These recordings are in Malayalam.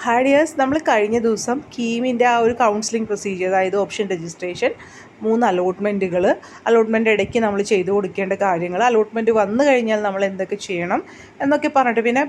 ഹാഡിയേഴ്സ് നമ്മൾ കഴിഞ്ഞ ദിവസം കീമിന്റെ ആ ഒരു കൗൺസിലിംഗ് പ്രൊസീജിയർ അതായത് ഓപ്ഷൻ രജിസ്ട്രേഷൻ മൂന്ന് അലോട്ട്മെന്റുകൾ അലോട്ട്മെന്റ് ഇടയ്ക്ക് നമ്മൾ ചെയ്തു കൊടുക്കേണ്ട കാര്യങ്ങൾ അലോട്ട്മെന്റ് വന്നു കഴിഞ്ഞാൽ നമ്മൾ എന്തൊക്കെ ചെയ്യണം എന്നൊക്കെ പറഞ്ഞിട്ട് പിന്നെ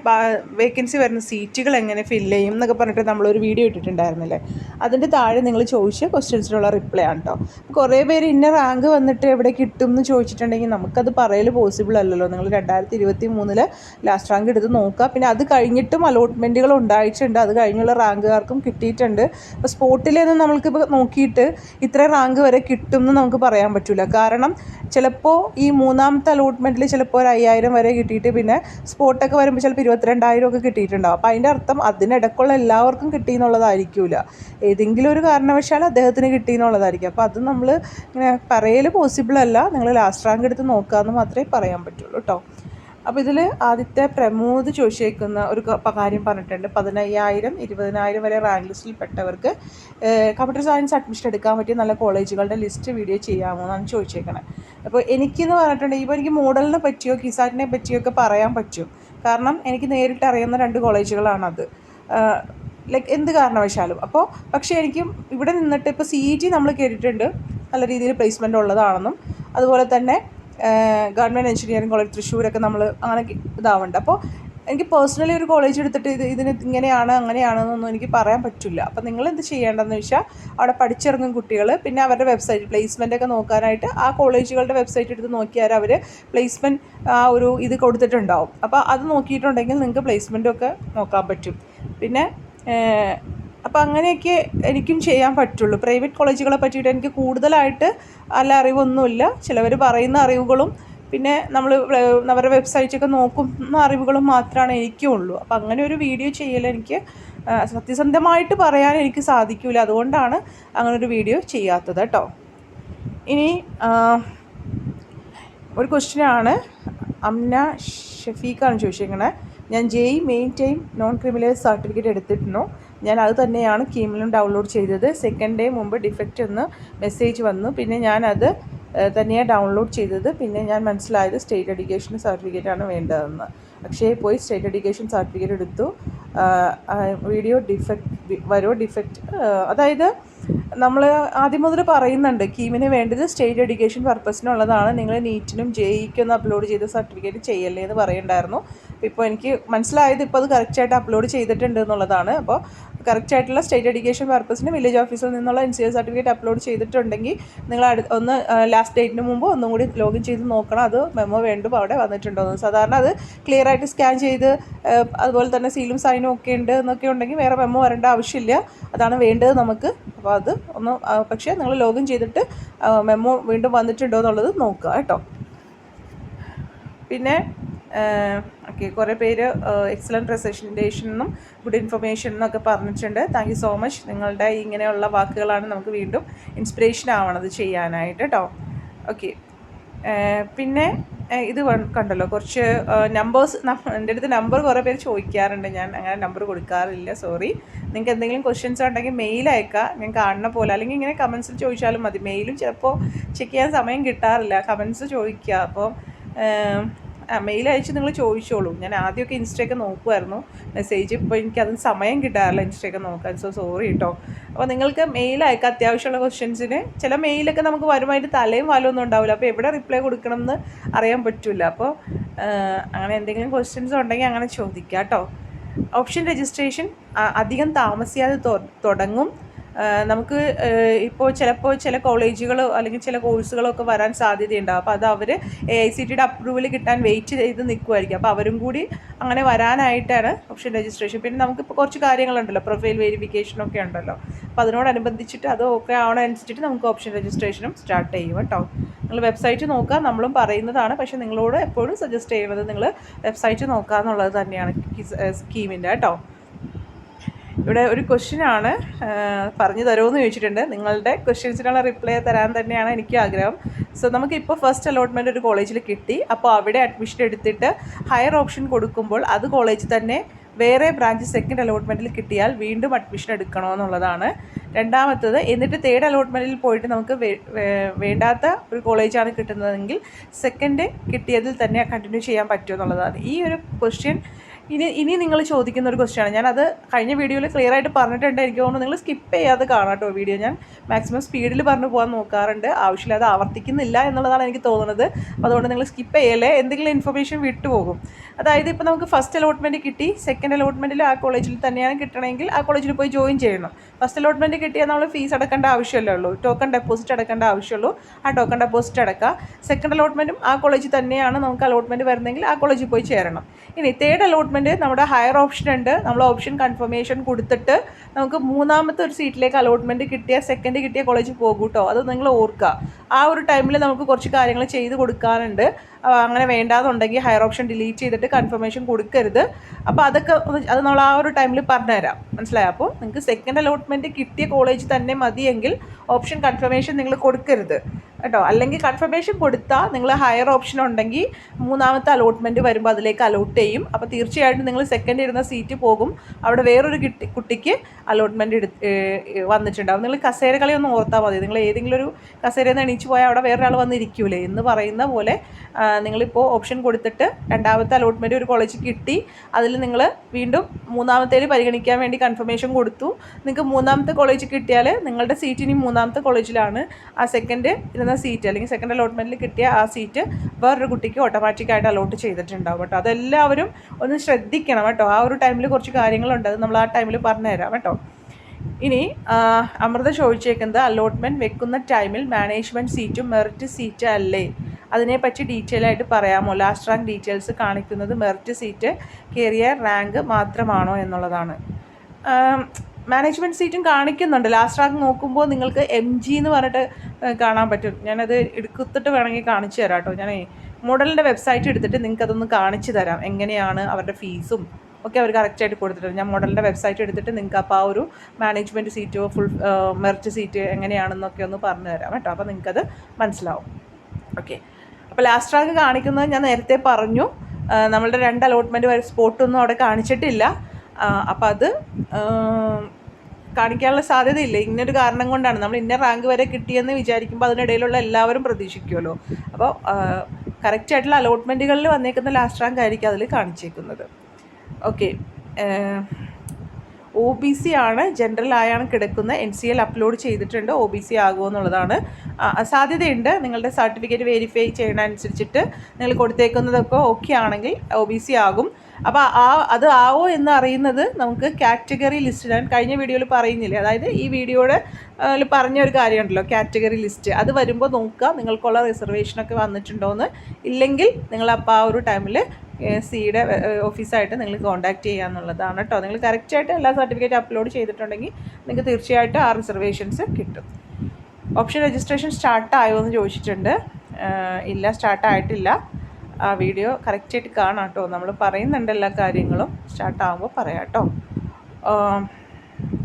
വേക്കൻസി വരുന്ന സീറ്റുകൾ എങ്ങനെ ഫില്ല് ചെയ്യും എന്നൊക്കെ പറഞ്ഞിട്ട് നമ്മളൊരു വീഡിയോ ഇട്ടിട്ടുണ്ടായിരുന്നില്ലേ? അതിന്റെ താഴെ നിങ്ങൾ ചോദിച്ച ക്വസ്റ്റ്യൻസിനുള്ള റിപ്ലൈ ആണ് കേട്ടോ കുറേ പേര് ഇന്ന റാങ്ക് വന്നിട്ട് എവിടെ കിട്ടും എന്ന് ചോദിച്ചിട്ടുണ്ടെങ്കിൽ നമുക്കത് പറയൽ പോസിബിൾ അല്ലല്ലോ. നിങ്ങൾ രണ്ടായിരത്തി ഇരുപത്തി മൂന്നിൽ ലാസ്റ്റ് റാങ്ക് എടുത്ത് നോക്കുക പിന്നെ അത് കഴിഞ്ഞിട്ടും അലോട്ട്മെന്റുകൾ ഉണ്ടായിട്ടുണ്ട്. അത് കഴിഞ്ഞുള്ള റാങ്കുകാർക്കും കിട്ടിയിട്ടുണ്ട്. അപ്പോൾ സ്പോട്ടിലൊന്നും നമ്മൾക്കിപ്പോൾ നോക്കിയിട്ട് ഇത്ര റാങ്ക് വരെ കിട്ടും എന്ന് നമുക്ക് പറയാൻ പറ്റില്ല കാരണം ചിലപ്പോൾ ഈ മൂന്നാമത്തെ അലോട്ട്മെന്റിൽ ചിലപ്പോൾ ഒരു അയ്യായിരം വരെ കിട്ടിയിട്ട് പിന്നെ സ്പോട്ടൊക്കെ വരുമ്പോൾ ചിലപ്പോൾ ഇരുപത്തിരണ്ടായിരം ഒക്കെ കിട്ടിയിട്ടുണ്ടാവും. അപ്പോൾ അതിന്റെ അർത്ഥം അതിനിടയ്ക്കുള്ള എല്ലാവർക്കും കിട്ടി എന്നുള്ളതായിരിക്കില്ല ഏതെങ്കിലും ഒരു കാരണവശാൽ അദ്ദേഹത്തിന് കിട്ടി എന്നുള്ളതായിരിക്കും അപ്പോൾ അത് നമ്മൾ ഇങ്ങനെ പറയൽ പോസിബിൾ അല്ല. നിങ്ങൾ ലാസ്റ്റ് റാങ്ക് എടുത്ത് നോക്കുക എന്ന് മാത്രമേ പറയാൻ പറ്റുള്ളൂ കേട്ടോ അപ്പോൾ ഇതിൽ ആദ്യത്തെ പ്രമോദ് ചോദിച്ചേക്കുന്ന ഒരു കാര്യം പറഞ്ഞിട്ടുണ്ട്. പതിനയ്യായിരം ഇരുപതിനായിരം വരെ റാങ്ക് ലിസ്റ്റിൽ പെട്ടവർക്ക് കമ്പ്യൂട്ടർ സയൻസ് അഡ്മിഷൻ എടുക്കാൻ പറ്റിയ നല്ല കോളേജുകളുടെ ലിസ്റ്റ് വീഡിയോ ചെയ്യാമോ എന്നാണ് ചോദിച്ചേക്കണേ. അപ്പോൾ എനിക്കെന്ന് പറഞ്ഞിട്ടുണ്ടെങ്കിൽ ഇപ്പോൾ എനിക്ക് മോഡലിനെ പറ്റിയോ കിസാറ്റിനെ പറ്റിയോ ഒക്കെ പറയാൻ പറ്റും. കാരണം എനിക്ക് നേരിട്ട് അറിയുന്ന രണ്ട് കോളേജുകളാണത് ലൈക്ക് എന്ത് കാരണവശാലും. അപ്പോൾ പക്ഷേ എനിക്ക് ഇവിടെ നിന്നിട്ട് ഇപ്പോൾ സി ജി നമ്മൾ കേട്ടിട്ടുണ്ട്. നല്ല രീതിയിൽ പ്ലേസ്മെന്റ് ഉള്ളതാണെന്നും. അതുപോലെ തന്നെ ഗവൺമെന്റ് എഞ്ചിനീയറിംഗ് കോളേജ് തൃശ്ശൂരൊക്കെ നമ്മൾ അങ്ങനെ ഇതാവുന്നുണ്ട് അപ്പോൾ എനിക്ക് പേഴ്സണലി ഒരു കോളേജ് എടുത്തിട്ട് ഇത് ഇതിന് ഇങ്ങനെയാണ് അങ്ങനെയാണെന്നൊന്നും എനിക്ക് പറയാൻ പറ്റില്ല. അപ്പോൾ നിങ്ങൾ എന്ത് ചെയ്യേണ്ടതെന്ന് വെച്ചാൽ അവിടെ പഠിച്ചിറങ്ങും കുട്ടികൾ പിന്നെ അവരുടെ വെബ്സൈറ്റ് പ്ലേസ്മെന്റ് ഒക്കെ നോക്കാനായിട്ട് ആ കോളേജുകളുടെ വെബ്സൈറ്റ് എടുത്ത് നോക്കിയാൽ അവർ പ്ലേസ്മെന്റ് ആ ഒരു ഇത് കൊടുത്തിട്ടുണ്ടാവും. അപ്പോൾ അത് നോക്കിയിട്ടുണ്ടെങ്കിൽ നിങ്ങൾക്ക് പ്ലേസ്മെന്റൊക്കെ നോക്കാൻ പറ്റും. പിന്നെ അപ്പോൾ അങ്ങനെയൊക്കെ എനിക്കും ചെയ്യാൻ പറ്റുള്ളൂ. പ്രൈവറ്റ് കോളേജുകളെ പറ്റിയിട്ട് എനിക്ക് കൂടുതലായിട്ട് നല്ല അറിവൊന്നുമില്ല. ചിലവർ പറയുന്ന അറിവുകളും പിന്നെ നമ്മൾ അവരുടെ വെബ്സൈറ്റൊക്കെ നോക്കുന്ന അറിവുകളും മാത്രമാണ് എനിക്കും ഉള്ളൂ അപ്പോൾ അങ്ങനെ ഒരു വീഡിയോ ചെയ്യൽ എനിക്ക് സത്യസന്ധമായിട്ട് പറയാൻ എനിക്ക് സാധിക്കില്ല അതുകൊണ്ടാണ് അങ്ങനെ ഒരു വീഡിയോ ചെയ്യാത്തത് കേട്ടോ. ഇനി ഒരു ക്വസ്റ്റ്യനാണ് അംന ഷഫീഖാണ് ചോദിച്ചിരിക്കുന്നത് ഞാൻ JEE main time non criminal certificate എടുത്തിരുന്നു. ഞാൻ അത് തന്നെയാണ് കീമിലും ഡൗൺലോഡ് ചെയ്തത്. സെക്കൻഡ് ഡേ മുമ്പ് ഡിഫക്റ്റ് എന്ന് മെസ്സേജ് വന്നു. പിന്നെ ഞാനത് തന്നെയാണ് ഡൗൺലോഡ് ചെയ്തത്. പിന്നെ ഞാൻ മനസ്സിലായത് സ്റ്റേറ്റ് എഡ്യൂക്കേഷൻ സർട്ടിഫിക്കറ്റാണ് വേണ്ടതെന്ന്. പക്ഷേ പോയി സ്റ്റേറ്റ് എഡ്യൂക്കേഷൻ സർട്ടിഫിക്കറ്റ് എടുത്തു. വീഡിയോ ഡിഫക്റ്റ് വരോ ഡിഫക്റ്റ് അതായത് നമ്മൾ ആദ്യം മുതൽ പറയുന്നുണ്ട് കീമിന് വേണ്ടത് സ്റ്റേറ്റ് എഡ്യൂക്കേഷൻ പർപ്പസിനുള്ളതാണ് നിങ്ങൾ നീറ്റിനും ജെഇക്കും ഒന്ന് അപ്ലോഡ് ചെയ്ത സർട്ടിഫിക്കറ്റ് ചെയ്യല്ലേ എന്ന് പറയുന്നുണ്ടായിരുന്നു ഇപ്പോൾ എനിക്ക് മനസ്സിലായത് ഇപ്പോൾ അത് കറക്റ്റായിട്ട് അപ്ലോഡ് ചെയ്തിട്ടുണ്ട് എന്നുള്ളതാണ്. അപ്പോൾ കറക്റ്റ് ആയിട്ടുള്ള സ്റ്റേറ്റ് എഡ്യൂക്കേഷൻ പർപ്പസിന് വില്ലേജ് ഓഫീസിൽ നിന്നുള്ള N C S certificate upload ചെയ്തിട്ടുണ്ടെങ്കിൽ നിങ്ങൾ ഒന്ന് ലാസ്റ്റ് ഡേറ്റിന് മുമ്പ് ഒന്നും കൂടി ലോഗിൻ ചെയ്ത് നോക്കണം. അത് മെമ്മോ വേണ്ടും അവിടെ വന്നിട്ടുണ്ടോ എന്ന്. സാധാരണ അത് ക്ലിയർ ആയിട്ട് സ്കാൻ ചെയ്ത് അതുപോലെ തന്നെ സീലും സൈനും ഒക്കെ ഉണ്ട് എന്നൊക്കെ ഉണ്ടെങ്കിൽ വേറെ മെമ്മോ വരേണ്ട ആവശ്യമില്ല. അതാണ് വേണ്ടത് നമുക്ക്. അപ്പോൾ അത് ഒന്ന് പക്ഷേ നിങ്ങൾ ലോഗിൻ ചെയ്തിട്ട് മെമ്മോ വീണ്ടും വന്നിട്ടുണ്ടോ എന്നുള്ളത് നോക്കുക കേട്ടോ. പിന്നെ ഓക്കെ കുറേ പേര് എക്സലന്റ് പ്രസന്റേഷൻ എന്നും ഗുഡ് ഇൻഫർമേഷൻ എന്നൊക്കെ പറഞ്ഞിട്ടുണ്ട്. താങ്ക് സോ മച്ച് നിങ്ങളുടെ ഇങ്ങനെയുള്ള വാക്കുകളാണ് നമുക്ക് വീണ്ടും ഇൻസ്പിറേഷൻ ആവണത് ചെയ്യാനായിട്ട് കേട്ടോ ഓക്കെ പിന്നെ ഇത് കണ്ടല്ലോ കുറച്ച് നമ്പേഴ്സ് എന്റെ അടുത്ത് നമ്പർ കുറേ പേര് ചോദിക്കാറുണ്ട്. ഞാൻ അങ്ങനെ നമ്പർ കൊടുക്കാറില്ല സോറി നിങ്ങൾക്ക് എന്തെങ്കിലും ക്വസ്റ്റ്യൻസ് ഉണ്ടെങ്കിൽ മെയിൽ അയക്കുക ഞാൻ കാണുന്ന പോലെ അല്ലെങ്കിൽ ഇങ്ങനെ കമൻസിൽ ചോദിച്ചാലും മതി. മെയിലും ചിലപ്പോൾ ചെക്ക് ചെയ്യാൻ സമയം കിട്ടാറില്ല. കമൻസ് ചോദിക്കുക അപ്പോൾ മെയിൽ അയച്ച് നിങ്ങൾ ചോദിച്ചോളൂ. ഞാൻ ആദ്യമൊക്കെ ഇൻസ്റ്റയൊക്കെ നോക്കുമായിരുന്നു മെസ്സേജ് ഇപ്പോൾ എനിക്കതിന് സമയം കിട്ടാറില്ല ഇൻസ്റ്റയൊക്കെ നോക്കാൻ. സോ സോറി കേട്ടോ അപ്പോൾ നിങ്ങൾക്ക് മെയിൽ അയക്കുക അത്യാവശ്യമുള്ള ക്വസ്റ്റ്യൻസിന് ചില മെയിലൊക്കെ നമുക്ക് വരുമായിട്ട് തലയും വാലൊന്നും ഉണ്ടാവില്ല. അപ്പോൾ എവിടെ റിപ്ലൈ കൊടുക്കണം എന്ന് അറിയാൻ പറ്റില്ല അപ്പോൾ അങ്ങനെ എന്തെങ്കിലും ക്വസ്റ്റ്യൻസ് ഉണ്ടെങ്കിൽ അങ്ങനെ ചോദിക്കാം കേട്ടോ ഓപ്ഷൻ രജിസ്ട്രേഷൻ അധികം താമസിയാതെ തുടങ്ങും. നമുക്ക് ഇപ്പോൾ ചിലപ്പോൾ ചില കോളേജുകളോ അല്ലെങ്കിൽ ചില കോഴ്സുകളോ ഒക്കെ വരാൻ സാധ്യതയുണ്ടാവും അപ്പോൾ അത് അവർ എ ഐ സി ടിയുടെ അപ്രൂവൽ കിട്ടാൻ വെയിറ്റ് ചെയ്ത് നിൽക്കുമായിരിക്കും അപ്പോൾ അവരും കൂടി അങ്ങനെ വരാനായിട്ടാണ് ഓപ്ഷൻ രജിസ്ട്രേഷൻ പിന്നെ നമുക്കിപ്പോൾ കുറച്ച് കാര്യങ്ങളുണ്ടല്ലോ. പ്രൊഫൈൽ വെരിഫിക്കേഷനൊക്കെ ഉണ്ടല്ലോ. അപ്പോൾ അതിനോടനുബന്ധിച്ചിട്ട് അത് ഓക്കെ ആവണമനുസരിച്ചിട്ട് നമുക്ക് ഓപ്ഷൻ രജിസ്ട്രേഷനും സ്റ്റാർട്ട് ചെയ്യും കേട്ടോ. നിങ്ങൾ വെബ്സൈറ്റ് നോക്കുക. നമ്മളും പറയുന്നതാണ്. പക്ഷേ നിങ്ങളോട് എപ്പോഴും സജസ്റ്റ് ചെയ്യുന്നത് നിങ്ങൾ വെബ്സൈറ്റ് നോക്കുക എന്നുള്ളത് തന്നെയാണ് സ്കീമിന്റെ കേട്ടോ. ഇവിടെ ഒരു ക്വസ്റ്റ്യനാണ് പറഞ്ഞു തരുമെന്ന് ചോദിച്ചിട്ടുണ്ട്. നിങ്ങളുടെ ക്വസ്റ്റ്യൻസിനുള്ള റിപ്ലൈ തരാൻ തന്നെയാണ് എനിക്ക് ആഗ്രഹം. സോ നമുക്കിപ്പോൾ ഫസ്റ്റ് അലോട്ട്മെന്റ് ഒരു കോളേജിൽ കിട്ടി. അപ്പോൾ അവിടെ അഡ്മിഷൻ എടുത്തിട്ട് ഹയർ ഓപ്ഷൻ കൊടുക്കുമ്പോൾ അത് കോളേജ് തന്നെ വേറെ ബ്രാഞ്ച് സെക്കൻഡ് അലോട്ട്മെന്റിൽ കിട്ടിയാൽ വീണ്ടും അഡ്മിഷൻ എടുക്കണമെന്നുള്ളതാണ് രണ്ടാമത്തത് എന്നിട്ട് തേർഡ് അലോട്ട്മെന്റിൽ പോയിട്ട് നമുക്ക് വേണ്ടാത്ത ഒരു കോളേജാണ് കിട്ടുന്നതെങ്കിൽ സെക്കൻഡ് കിട്ടിയതിൽ തന്നെ കണ്ടിന്യൂ ചെയ്യാൻ പറ്റുമെന്നുള്ളതാണ്. ഈ ഒരു ക്വസ്റ്റ്യൻ ഇനി ഇനി നിങ്ങൾ ചോദിക്കുന്ന ഒരു ക്വസ്റ്റ്യാണ് ഞാനത് കഴിഞ്ഞ വീഡിയോയിൽ ക്ലിയർ ആയിട്ട് പറഞ്ഞിട്ടുണ്ട്. എനിക്ക് തോന്നുന്നു നിങ്ങൾ സ്കിപ്പ് ചെയ്യാതെ കാണാട്ടോ വീഡിയോ ഞാൻ മാക്സിമം സ്പീഡിൽ പറഞ്ഞു പോകാൻ നോക്കാറുണ്ട്. ആവശ്യമില്ലാതെ ആവർത്തിക്കുന്നില്ല എന്നുള്ളതാണ് എനിക്ക് തോന്നുന്നത്. അതുകൊണ്ട് നിങ്ങൾ സ്കിപ്പ് ചെയ്യല്ലേ? എന്തെങ്കിലും ഇൻഫർമേഷൻ വിട്ടുപോകും അതായത് ഇപ്പോൾ നമുക്ക് ഫസ്റ്റ് അലോട്ട്മെന്റ് കിട്ടി. സെക്കൻഡ് അലോട്ട്മെന്റിൽ ആ കോളേജിൽ തന്നെയാണ് കിട്ടണമെങ്കിൽ ആ കോളേജിൽ പോയി ജോയിൻ ചെയ്യണം. ഫസ്റ്റ് അലോട്ട്മെന്റ് കിട്ടിയാൽ നമ്മൾ ഫീസ് അടക്കേണ്ട ആവശ്യമല്ലേ ഉള്ളൂ. ടോക്കൺ ഡെപ്പോസിറ്റ് അടക്കേണ്ട ആവശ്യമുള്ളൂ. ആ ടോക്കൺ ഡെപ്പോസിറ്റ് അടക്കുക. സെക്കൻഡ് അലോട്ട്മെന്റും ആ കോളേജിൽ തന്നെയാണ് നമുക്ക് അലോട്ട്മെന്റ് വരുന്നതെങ്കിൽ ആ കോളേജിൽ പോയി ചേരണം. ഇനി തേർഡ് അലോട്ട്മെന്റ് നമ്മുടെ ഹയർ ഓപ്ഷൻ ഉണ്ട്. നമ്മൾ ഓപ്ഷൻ കൺഫർമേഷൻ കൊടുത്തിട്ട് നമുക്ക് മൂന്നാമത്തെ ഒരു സീറ്റിലേക്ക് അലോട്ട്മെന്റ് കിട്ടിയ സെക്കൻഡ് കിട്ടിയ കോളേജിൽ പോകൂട്ടോ. കേട്ടോ അത് നിങ്ങൾ ഓർക്കുക. ആ ഒരു ടൈമിൽ നമുക്ക് കുറച്ച് കാര്യങ്ങൾ ചെയ്ത് കൊടുക്കാനുണ്ട് അങ്ങനെ വേണ്ടാന്നുണ്ടെങ്കിൽ ഹയർ ഓപ്ഷൻ ഡിലീറ്റ് ചെയ്തിട്ട് കൺഫർമേഷൻ കൊടുക്കരുത്. അപ്പോൾ അതൊക്കെ അത് നമ്മൾ ആ ഒരു ടൈമിൽ പറഞ്ഞുതരാം. മനസ്സിലായോ? അപ്പോൾ നിങ്ങൾക്ക് സെക്കൻഡ് അലോട്ട്മെന്റ് കിട്ടിയ കോളേജ് തന്നെ മതിയെങ്കിൽ ഓപ്ഷൻ കൺഫർമേഷൻ നിങ്ങൾ കൊടുക്കരുത്. കേട്ടോ? അല്ലെങ്കിൽ കൺഫർമേഷൻ കൊടുത്താൽ നിങ്ങൾ ഹയർ ഓപ്ഷൻ ഉണ്ടെങ്കിൽ മൂന്നാമത്തെ അലോട്ട്മെന്റ് വരുമ്പോൾ അതിലേക്ക് അലോട്ട് ചെയ്യും. അപ്പോൾ തീർച്ചയായിട്ടും നിങ്ങൾ സെക്കൻഡ് ഇരുന്ന സീറ്റ് പോകും. അവിടെ വേറൊരു കിട്ടി കുട്ടിക്ക് അലോട്ട്മെന്റ് എടുത്ത് വന്നിട്ടുണ്ടാവും നിങ്ങൾ കസേര കളി ഒന്ന് ഓർത്താൽ മതി. നിങ്ങൾ ഏതെങ്കിലും ഒരു കസേരയിൽ നിന്ന് എണീച്ച് പോയാൽ അവിടെ വേറൊരാൾ വന്നിരിക്കൂലേ എന്ന് പറയുന്ന പോലെ നിങ്ങളിപ്പോൾ ഓപ്ഷൻ കൊടുത്തിട്ട് രണ്ടാമത്തെ അലോട്ട്മെന്റ് ഒരു കോളേജ് കിട്ടി. അതിൽ നിങ്ങൾ വീണ്ടും മൂന്നാമത്തേൽ പരിഗണിക്കാൻ വേണ്ടി കൺഫർമേഷൻ കൊടുത്തു. നിങ്ങൾക്ക് മൂന്നാമത്തെ കോളേജ് കിട്ടിയാൽ നിങ്ങളുടെ സീറ്റ് ഇനി മൂന്നാമത്തെ കോളേജിലാണ് ആ സെക്കൻഡ് ഇരുന്ന സീറ്റ് അല്ലെങ്കിൽ സെക്കൻഡ് അലോട്ട്മെന്റിൽ കിട്ടിയ ആ സീറ്റ് വേറൊരു കുട്ടിക്ക് ഓട്ടോമാറ്റിക്കായിട്ട് അലോട്ട് ചെയ്തിട്ടുണ്ടാവും കേട്ടോ. അതെല്ലാവരും ഒന്ന് ശ്രദ്ധിക്കണം കേട്ടോ. ആ ഒരു ടൈമിൽ കുറച്ച് കാര്യങ്ങളുണ്ട്. അത് നമ്മൾ ആ ടൈമിൽ പറഞ്ഞുതരാം കേട്ടോ. ഇനി അമൃത ചോദിച്ചേക്കുന്നത് അലോട്ട്മെന്റ് വെക്കുന്ന ടൈമിൽ മാനേജ്മെന്റ് സീറ്റും മെറിറ്റ് സീറ്റ് അല്ലേ? അതിനെപ്പറ്റി ഡീറ്റെയിൽ ആയിട്ട് പറയാമോ? ലാസ്റ്റ് റാങ്ക് ഡീറ്റെയിൽസ് കാണിക്കുന്നത് മെറിറ്റ് സീറ്റ് കയറിയ റാങ്ക് മാത്രമാണോ എന്നുള്ളതാണ്. മാനേജ്മെന്റ് സീറ്റും കാണിക്കുന്നുണ്ട്. ലാസ്റ്റ് റാങ്ക് നോക്കുമ്പോൾ നിങ്ങൾക്ക് എം ജി എന്ന് പറഞ്ഞിട്ട് കാണാൻ പറ്റും. ഞാനത് എടുക്കുത്തിട്ട് വേണമെങ്കിൽ കാണിച്ചു തരാം കേട്ടോ ഞാൻ മോഡലിന്റെ വെബ്സൈറ്റ് എടുത്തിട്ട് നിങ്ങൾക്ക് അതൊന്ന് കാണിച്ചു തരാം. എങ്ങനെയാണ് അവരുടെ ഫീസും ഒക്കെ അവർ കറക്റ്റായിട്ട് കൊടുത്തിട്ടുണ്ട് ഞാൻ മോഡലിന്റെ വെബ്സൈറ്റ് എടുത്തിട്ട് നിങ്ങൾക്ക് അപ്പോൾ ആ ഒരു മാനേജ്മെന്റ് സീറ്റോ ഫുൾ മെറിറ്റ് സീറ്റ് എങ്ങനെയാണെന്നൊക്കെ ഒന്ന് പറഞ്ഞു തരാം കേട്ടോ. അപ്പോൾ നിങ്ങൾക്കത് മനസ്സിലാവും. ഓക്കെ അപ്പോൾ ലാസ്റ്റ് റാങ്ക് കാണിക്കുന്നത് ഞാൻ നേരത്തെ പറഞ്ഞു. നമ്മളുടെ രണ്ട് അലോട്ട്മെന്റ് വരെ സ്പോട്ടൊന്നും അവിടെ കാണിച്ചിട്ടില്ല. അപ്പം അത് കാണിക്കാനുള്ള സാധ്യതയില്ല. ഇങ്ങനൊരു കാരണം കൊണ്ടാണ്. നമ്മൾ ഇന്ന റാങ്ക് വരെ കിട്ടിയെന്ന് വിചാരിക്കുമ്പോൾ അതിനിടയിലുള്ള എല്ലാവരും പ്രതീക്ഷിക്കുമല്ലോ അപ്പോൾ കറക്റ്റായിട്ടുള്ള അലോട്ട്മെന്റുകളിൽ വന്നേക്കുന്ന ലാസ്റ്റ് റാങ്ക് ആയിരിക്കും അതിൽ കാണിച്ചേക്കുന്നത്. ഓക്കെ ഒ ബി സി ആണ് ജനറൽ ആയാണ് കിടക്കുന്നത്. എൻ സി എൽ അപ്ലോഡ് ചെയ്തിട്ടുണ്ട്. ഒ ബി സി ആകുമോ എന്നുള്ളതാണ്. സാധ്യതയുണ്ട്. നിങ്ങളുടെ സർട്ടിഫിക്കറ്റ് വെരിഫൈ ചെയ്യണനുസരിച്ചിട്ട് നിങ്ങൾ കൊടുത്തേക്കുന്നതൊക്കെ ഓക്കെ ആണെങ്കിൽ ഒ ബി സി ആകും. അപ്പോൾ ആ അത് ആവോ എന്ന് അറിയുന്നത് നമുക്ക് കാറ്റഗറി ലിസ്റ്റ് ഞാൻ കഴിഞ്ഞ വീഡിയോയിൽ പറയുന്നില്ലേ? അതായത് ഈ വീഡിയോയുടെ പറഞ്ഞ ഒരു കാര്യമുണ്ടല്ലോ കാറ്റഗറി ലിസ്റ്റ് അത് വരുമ്പോൾ നോക്കുക. നിങ്ങൾക്കുള്ള റിസർവേഷനൊക്കെ വന്നിട്ടുണ്ടോയെന്ന് ഇല്ലെങ്കിൽ നിങ്ങൾ അപ്പോൾ ആ ഒരു ടൈമിൽ സിയുടെ ഓഫീസായിട്ട് നിങ്ങൾ കോൺടാക്റ്റ് ചെയ്യുക എന്നുള്ളതാണ് കേട്ടോ. നിങ്ങൾ കറക്റ്റായിട്ട് എല്ലാ സർട്ടിഫിക്കറ്റ് അപ്ലോഡ് ചെയ്തിട്ടുണ്ടെങ്കിൽ നിങ്ങൾക്ക് തീർച്ചയായിട്ടും ആ റിസർവേഷൻസ് കിട്ടും. ഓപ്ഷൻ രജിസ്ട്രേഷൻ സ്റ്റാർട്ട് ആയോ എന്ന് ചോദിച്ചിട്ടുണ്ട്. ഇല്ല സ്റ്റാർട്ട് ആയിട്ടില്ല. ആ വീഡിയോ കറക്റ്റായിട്ട് കാണാം കേട്ടോ. നമ്മൾ പറയുന്നുണ്ട് എല്ലാ കാര്യങ്ങളും. സ്റ്റാർട്ടാകുമ്പോൾ പറയാം കേട്ടോ.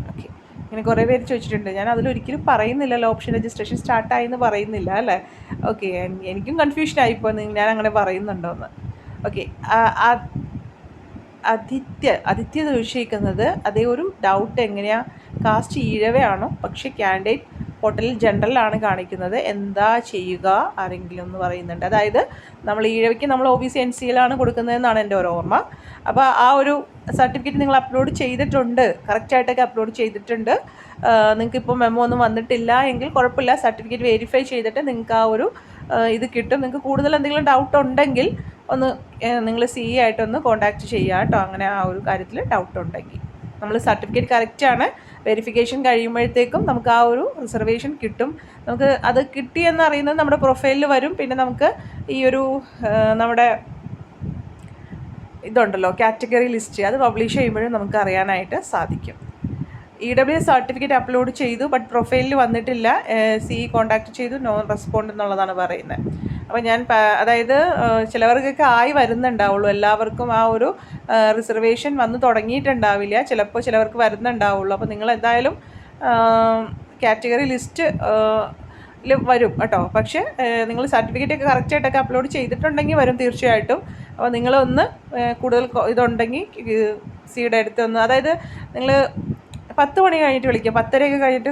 ഓക്കെ ഇങ്ങനെ കുറേ പേര് ചോദിച്ചിട്ടുണ്ട്. ഞാൻ അതിലൊരിക്കലും പറയുന്നില്ലല്ലോ. ഓപ്ഷൻ രജിസ്ട്രേഷൻ സ്റ്റാർട്ടായി എന്ന് പറയുന്നില്ല അല്ലേ? ഓക്കെ എനിക്കും കൺഫ്യൂഷനായിപ്പോൾ ഞാൻ അങ്ങനെ പറയുന്നുണ്ടോയെന്ന് ഓക്കെ ആദിത്യ ആദിത്യ ചോദിച്ചിരിക്കുന്നത് അതേ ഒരു ഡൗട്ട് എങ്ങനെയാ കാസ്റ്റ് ഈഴവയാണോ? പക്ഷേ കാൻഡിഡേറ്റ് പോർട്ടലിൽ ജനറലാണ് കാണിക്കുന്നത്. എന്താ ചെയ്യുക? ആരെങ്കിലും എന്ന് പറയുന്നുണ്ട്. അതായത് നമ്മൾ ഈഴവയ്ക്ക് നമ്മൾ ഒ ബി സി എൻ സിയിലാണ് കൊടുക്കുന്നതെന്നാണ് എന്റെ ഒരു ഓർമ്മ. അപ്പോൾ ആ ഒരു സർട്ടിഫിക്കറ്റ് നിങ്ങൾ അപ്ലോഡ് ചെയ്തിട്ടുണ്ട്. കറക്റ്റായിട്ടൊക്കെ അപ്ലോഡ് ചെയ്തിട്ടുണ്ട്. നിങ്ങൾക്കിപ്പോൾ മെമ്മോ ഒന്നും വന്നിട്ടില്ല എങ്കിൽ കുഴപ്പമില്ല. സർട്ടിഫിക്കറ്റ് വെരിഫൈ ചെയ്തിട്ട് നിങ്ങൾക്ക് ആ ഒരു ഇത് കിട്ടും. നിങ്ങൾക്ക് കൂടുതൽ എന്തെങ്കിലും ഡൗട്ട് ഉണ്ടെങ്കിൽ ഒന്ന് നിങ്ങൾ സി ആയിട്ടൊന്ന് കോൺടാക്റ്റ് ചെയ്യുക കേട്ടോ. അങ്ങനെ ആ ഒരു കാര്യത്തിൽ ഡൗട്ട് ഉണ്ടെങ്കിൽ. നമ്മൾ സർട്ടിഫിക്കറ്റ് കറക്റ്റാണ് വെരിഫിക്കേഷൻ കഴിയുമ്പോഴത്തേക്കും നമുക്ക് ആ ഒരു റിസർവേഷൻ കിട്ടും. നമുക്ക് അത് കിട്ടിയെന്ന് അറിയുന്നത് നമ്മുടെ പ്രൊഫൈലിൽ വരും. പിന്നെ നമുക്ക് ഈ ഒരു നമ്മുടെ ഇതുണ്ടല്ലോ കാറ്റഗറി ലിസ്റ്റ് അത് പബ്ലിഷ് ചെയ്യുമ്പോഴും നമുക്ക് അറിയാനായിട്ട് സാധിക്കും. ഇ ഡബ്ല്യു സർട്ടിഫിക്കറ്റ് അപ്ലോഡ് ചെയ്തു ബട്ട് പ്രൊഫൈലിൽ വന്നിട്ടില്ല. സി ഇ കോൺടാക്ട് ചെയ്തു നോൺ റെസ്പോണ്ട് എന്നുള്ളതാണ് പറയുന്നത്. അപ്പോൾ ഞാൻ അതായത് ചിലവർക്കൊക്കെ ആയി വരുന്നുണ്ടാവുള്ളൂ. എല്ലാവർക്കും ആ ഒരു റിസർവേഷൻ വന്ന് തുടങ്ങിയിട്ടുണ്ടാവില്ല. ചിലപ്പോൾ ചിലവർക്ക് വരുന്നുണ്ടാവുള്ളൂ. അപ്പോൾ നിങ്ങൾ എന്തായാലും കാറ്റഗറി ലിസ്റ്റ് വരും കേട്ടോ. പക്ഷേ നിങ്ങൾ സർട്ടിഫിക്കറ്റ് ഒക്കെ കറക്റ്റായിട്ടൊക്കെ അപ്ലോഡ് ചെയ്തിട്ടുണ്ടെങ്കിൽ വരും തീർച്ചയായിട്ടും. അപ്പോൾ നിങ്ങളൊന്ന് കൂടുതൽ ഇതുണ്ടെങ്കിൽ സിയുടെ അടുത്ത് ഒന്ന് അതായത് നിങ്ങൾ പത്ത് മണി കഴിഞ്ഞിട്ട് വിളിക്കുക. പത്തരയൊക്കെ കഴിഞ്ഞിട്ട്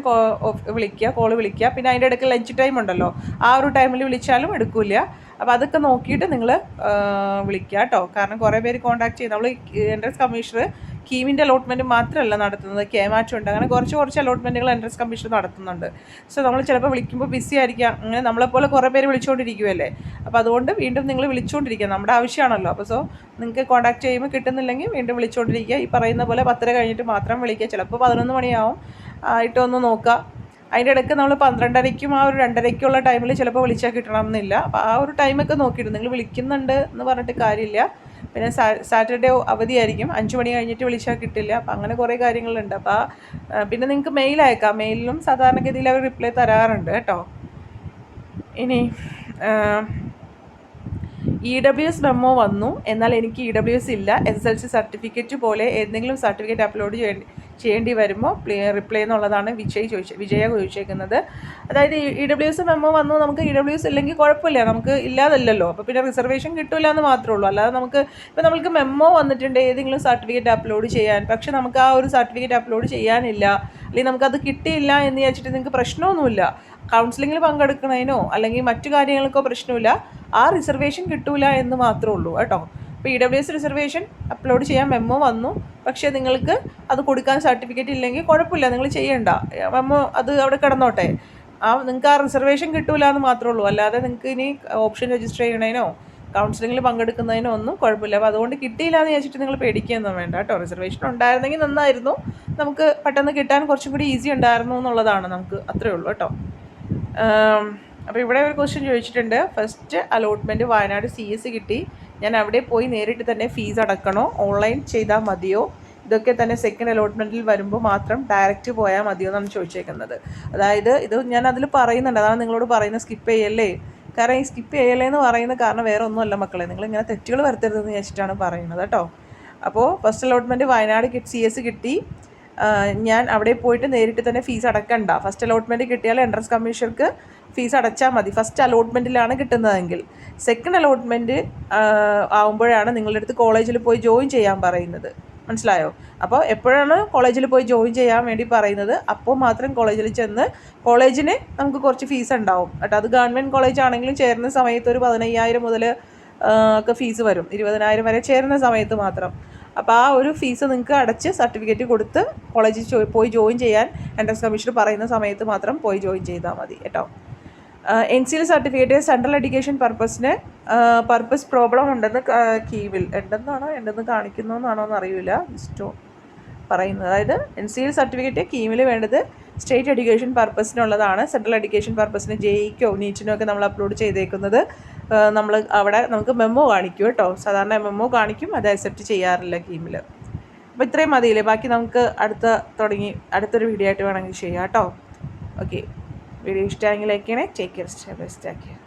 വിളിക്കുക കോൾ വിളിക്കുക. പിന്നെ അതിന്റെ ഇടയ്ക്ക് ലഞ്ച് ടൈം ഉണ്ടല്ലോ. ആ ഒരു ടൈമിൽ വിളിച്ചാലും എടുക്കില്ല അപ്പോൾ അതൊക്കെ നോക്കിയിട്ട് നിങ്ങൾ വിളിക്കുക കേട്ടോ. കാരണം കുറേ പേര് കോൺടാക്ട് ചെയ്ത് നമ്മൾ എൻട്രൻസ് കമ്മീഷണർ കീമിന്റെ അലോട്ട്മെന്റ് മാത്രമല്ല നടത്തുന്നത് കേമാറ്റും ഉണ്ട്. അങ്ങനെ കുറച്ച് കുറച്ച് അലോട്ട്മെന്റുകൾ എൻട്രൻസ് കമ്മീഷൻ നടത്തുന്നുണ്ട്. സോ നമ്മൾ ചിലപ്പോൾ വിളിക്കുമ്പോൾ ബിസി ആയിരിക്കാം. അങ്ങനെ നമ്മളെപ്പോലെ കുറേ പേര് വിളിച്ചുകൊണ്ടിരിക്കുമല്ലേ അപ്പോൾ അതുകൊണ്ട് വീണ്ടും നിങ്ങൾ വിളിച്ചുകൊണ്ടിരിക്കുക നമ്മുടെ ആവശ്യമാണല്ലോ. അപ്പോൾ സോ നിങ്ങൾക്ക് കോൺടാക്ട് ചെയ്യുമ്പോൾ കിട്ടുന്നില്ലെങ്കിൽ വീണ്ടും വിളിച്ചുകൊണ്ടിരിക്കുക ഈ പറയുന്ന പോലെ പത്തര കഴിഞ്ഞിട്ട് മാത്രം വിളിക്കുക. ചിലപ്പോൾ പതിനൊന്ന് മണിയാവും. ആയിട്ടൊന്ന് നോക്കുക. അതിന്റെ ഇടയ്ക്ക് നമ്മൾ പന്ത്രണ്ടരയ്ക്കും ആ ഒരു രണ്ടരയ്ക്കുള്ള ടൈമിൽ ചിലപ്പോൾ വിളിച്ചാൽ കിട്ടണം എന്നില്ല അപ്പോൾ ആ ഒരു ടൈമൊക്കെ നോക്കിയിട്ട് നിങ്ങൾ വിളിക്കുന്നുണ്ട് എന്ന് പറഞ്ഞിട്ട് കാര്യമില്ല. പിന്നെ സാറ്റർഡേ അവധിയായിരിക്കും. അഞ്ച് മണി കഴിഞ്ഞിട്ട് വിളിച്ചാൽ കിട്ടില്ല. അപ്പം അങ്ങനെ കുറേ കാര്യങ്ങളുണ്ട്. അപ്പോൾ പിന്നെ നിങ്ങൾക്ക് മെയിൽ അയക്കാം. മെയിലിലും സാധാരണഗതിയിൽ അവർ റിപ്ലൈ തരാറുണ്ട് കേട്ടോ. ഇനി ഇ ഡബ്ല്യു എസ് മെമ്മോ വന്നു. എന്നാൽ എനിക്ക് ഇ ഡബ്ല്യു എസ് ഇല്ല. S S L C certificate പോലെ എന്തെങ്കിലും സർട്ടിഫിക്കറ്റ് അപ്ലോഡ് ചെയ്യേണ്ടി ചെയ്യേണ്ടി വരുമ്പോൾ റിപ്ലൈ എന്നുള്ളതാണ് വിജയ് ചോദിച്ച വിജയ ചോദിച്ചേക്കുന്നത്. അതായത് ഇ ഡബ്ല്യു എസ് മെമ്മോ വന്നു നമുക്ക് ഇ ഡബ്ല്യു എസ് ഇല്ലെങ്കിൽ കുഴപ്പമില്ല നമുക്ക് ഇല്ലാതല്ലല്ലോ. അപ്പോൾ പിന്നെ റിസർവേഷൻ കിട്ടില്ല എന്ന് മാത്രമേ ഉള്ളൂ. അല്ലാതെ നമുക്ക് ഇപ്പോൾ നമുക്ക് മെമ്മോ വന്നിട്ടുണ്ട് ഏതെങ്കിലും സർട്ടിഫിക്കറ്റ് അപ്ലോഡ് ചെയ്യാൻ. പക്ഷെ നമുക്ക് ആ ഒരു സർട്ടിഫിക്കറ്റ് അപ്ലോഡ് ചെയ്യാനില്ല. അല്ലെങ്കിൽ നമുക്കത് കിട്ടിയില്ല എന്ന് വിചാരിച്ചിട്ട് നിങ്ങൾക്ക് പ്രശ്നമൊന്നുമില്ല. കൗൺസിലിങ്ങിൽ പങ്കെടുക്കുന്നതിനോ അല്ലെങ്കിൽ മറ്റു കാര്യങ്ങൾക്കോ പ്രശ്നമില്ല. ആ റിസർവേഷൻ കിട്ടൂല എന്ന് മാത്രമേ ഉള്ളൂ കേട്ടോ. ഇപ്പോൾ E W S reservation upload ചെയ്യാൻ മെമ്മോ വന്നു. പക്ഷേ നിങ്ങൾക്ക് അത് കൊടുക്കാൻ സർട്ടിഫിക്കറ്റ് ഇല്ലെങ്കിൽ കുഴപ്പമില്ല നിങ്ങൾ ചെയ്യണ്ട. മെമ്മോ അത് അവിടെ കിടന്നോട്ടെ. ആ നിങ്ങൾക്ക് ആ റിസർവേഷൻ കിട്ടൂല എന്ന് മാത്രമേ ഉള്ളൂ. അല്ലാതെ നിങ്ങൾക്ക് ഇനി ഓപ്ഷൻ രജിസ്റ്റർ ചെയ്യണതിനോ കൗൺസിലിങ്ങിൽ പങ്കെടുക്കുന്നതിനോ ഒന്നും കുഴപ്പമില്ല. അപ്പോൾ അതുകൊണ്ട് കിട്ടിയില്ല എന്ന് വെച്ചിട്ട് നിങ്ങൾ പേടിക്കുകയൊന്നും വേണ്ട കേട്ടോ. റിസർവേഷൻ ഉണ്ടായിരുന്നെങ്കിൽ നന്നായിരുന്നു. നമുക്ക് പെട്ടെന്ന് കിട്ടാൻ കുറച്ചും കൂടി ഈസി ഉണ്ടായിരുന്നു എന്നുള്ളതാണ് നമുക്ക് അത്രയേ ഉള്ളൂ കേട്ടോ. അപ്പോൾ ഇവിടെ ഒരു ക്വസ്റ്റ്യൻ ചോദിച്ചിട്ടുണ്ട്. First allotment Wayanad C S കിട്ടി. ഞാൻ അവിടെ പോയി നേരിട്ട് തന്നെ ഫീസ് അടക്കണോ? ഓൺലൈൻ ചെയ്താൽ മതിയോ? ഇതൊക്കെ തന്നെ സെക്കൻഡ് അലോട്ട്മെന്റിൽ വരുമ്പോൾ മാത്രം ഡയറക്റ്റ് പോയാൽ മതിയോ എന്നാണ് ചോദിച്ചേക്കുന്നത്. അതായത് ഇത് ഞാൻ അതിൽ പറയുന്നുണ്ട്. അതാണ് നിങ്ങളോട് പറയുന്നത് സ്കിപ്പ് ചെയ്യല്ലേ? കാരണം ഈ സ്കിപ്പ് ചെയ്യല്ലേ എന്ന് പറയുന്ന കാരണം വേറെ ഒന്നുമല്ല മക്കളെ. നിങ്ങൾ ഇങ്ങനെ തെറ്റുകൾ വരുത്തരുതെന്ന് വിചാരിച്ചിട്ടാണ് പറയുന്നത് കേട്ടോ. അപ്പോൾ ഫസ്റ്റ് അലോട്ട്മെന്റ് വയനാട് കിട്ടി സി എസ് കിട്ടി. ഞാൻ അവിടെ പോയിട്ട് നേരിട്ട് തന്നെ ഫീസ് അടക്കണ്ട. ഫസ്റ്റ് അലോട്ട്മെന്റ് കിട്ടിയാൽ എൻട്രൻസ് കമ്മീഷർക്ക് ഫീസ് അടച്ചാൽ മതി. ഫസ്റ്റ് അലോട്ട്മെന്റിലാണ് കിട്ടുന്നതെങ്കിൽ. സെക്കൻഡ് അലോട്ട്മെന്റ് ആകുമ്പോഴാണ് നിങ്ങളുടെ അടുത്ത് കോളേജിൽ പോയി ജോയിൻ ചെയ്യാൻ പറയുന്നത്. മനസ്സിലായോ? അപ്പോൾ എപ്പോഴാണ് കോളേജിൽ പോയി ജോയിൻ ചെയ്യാൻ വേണ്ടി പറയുന്നത്? അപ്പോൾ മാത്രം കോളേജിൽ ചെന്ന് കോളേജിന് നമുക്ക് കുറച്ച് ഫീസ് ഉണ്ടാവും. കേട്ടോ അത് ഗവൺമെന്റ് കോളേജ് ആണെങ്കിലും ചേരുന്ന സമയത്ത് ഒരു പതിനയ്യായിരം മുതൽ ഒക്കെ ഫീസ് വരും. ഇരുപതിനായിരം വരെ ചേരുന്ന സമയത്ത് മാത്രം. അപ്പോൾ ആ ഒരു ഫീസ് നിങ്ങൾക്ക് അടച്ച് സർട്ടിഫിക്കറ്റ് കൊടുത്ത് കോളേജിൽ പോയി ജോയിൻ ചെയ്യാൻ എൻട്രൻസ് കമ്മീഷൻ പറയുന്ന സമയത്ത് മാത്രം പോയി ജോയിൻ ചെയ്താൽ മതി കേട്ടോ. N C L certificate central education പർപ്പസിന് പർപ്പസ് പ്രോബ്ലം ഉണ്ടെന്ന് കീവിൽ. ഉണ്ടെന്നാണോ ഉണ്ടെന്ന് കാണിക്കുന്നതെന്നാണോ എന്ന് അറിയില്ല ഇഷ്ടോ പറയുന്നത്. അതായത് എൻ സി എൽ സർട്ടിഫിക്കറ്റ് കീമിൽ വേണ്ടത് സ്റ്റേറ്റ് എഡ്യൂക്കേഷൻ പർപ്പസിനുള്ളതാണ് സെൻട്രൽ എഡ്യൂക്കേഷൻ പർപ്പസിന് ജെയ്ക്കോ നീറ്റിനോ ഒക്കെ നമ്മൾ അപ്ലോഡ് ചെയ്തേക്കുന്നത്. നമ്മൾ അവിടെ നമുക്ക് മെമ്മോ കാണിക്കും കേട്ടോ. സാധാരണ മെമ്മോ കാണിക്കും അത് അക്സെപ്റ്റ് ചെയ്യാറില്ല ഗെയിമിൽ അപ്പോൾ ഇത്രയും മതിയില്ലേ. ബാക്കി നമുക്ക് അടുത്ത തുടങ്ങി അടുത്തൊരു വീഡിയോ ആയിട്ട് വേണമെങ്കിൽ ചെയ്യാം കേട്ടോ. ഓക്കെ വീഡിയോ ഇഷ്ടമായെങ്കിൽ ലൈക്ക് ചെയ്യണേ. ടേക്ക് കെയർ സ്റ്റേ ബെസ്റ്റ് ആക്കിയ